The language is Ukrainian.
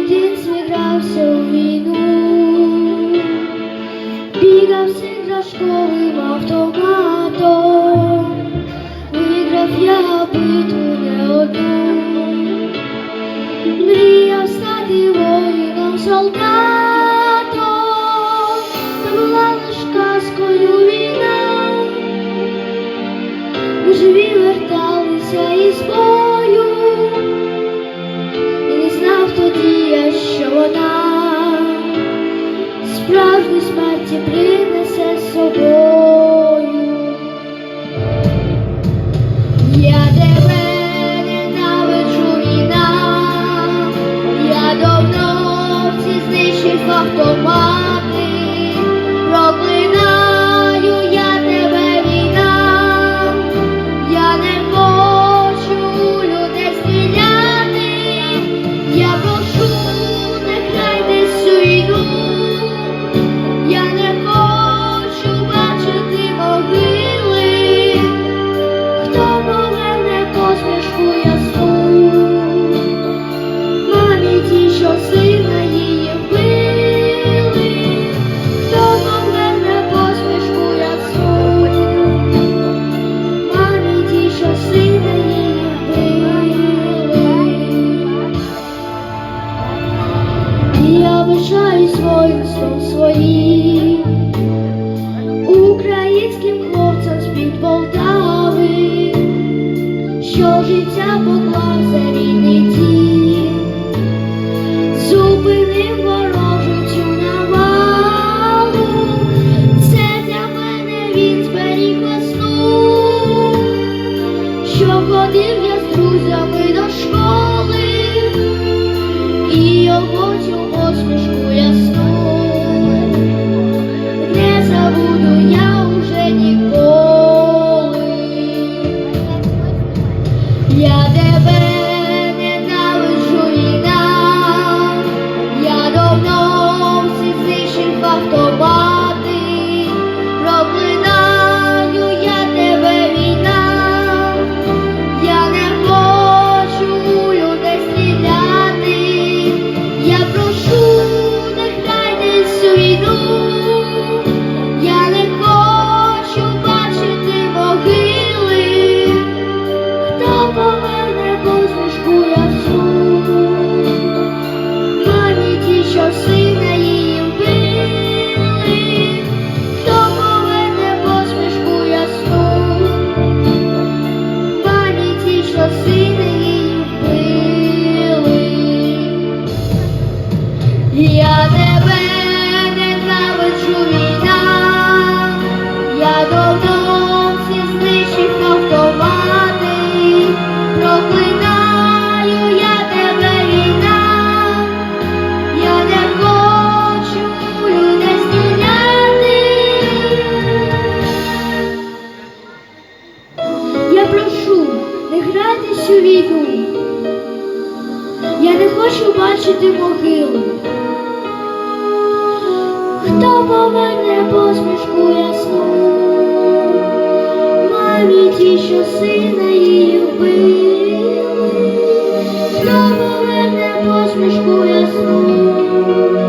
дитинстві грався у війну, бігався в автоматом, виграв я битву не одну, мріяв стати воїном солдатом, та була лиш казкою війна, у живі верталися із спор. Смерті принесе з собою. Я тебе ненавиджу війна, я давно всі знищив автомат. воїнством своїм, українським хлопцям з-під Полтави, що життя поклався. Я тебе. цю війну. Я не хочу бачити могилу. Хто по мене посмішку ясну, мамі ті, що сина її вбили, хто по мене посмішку ясну.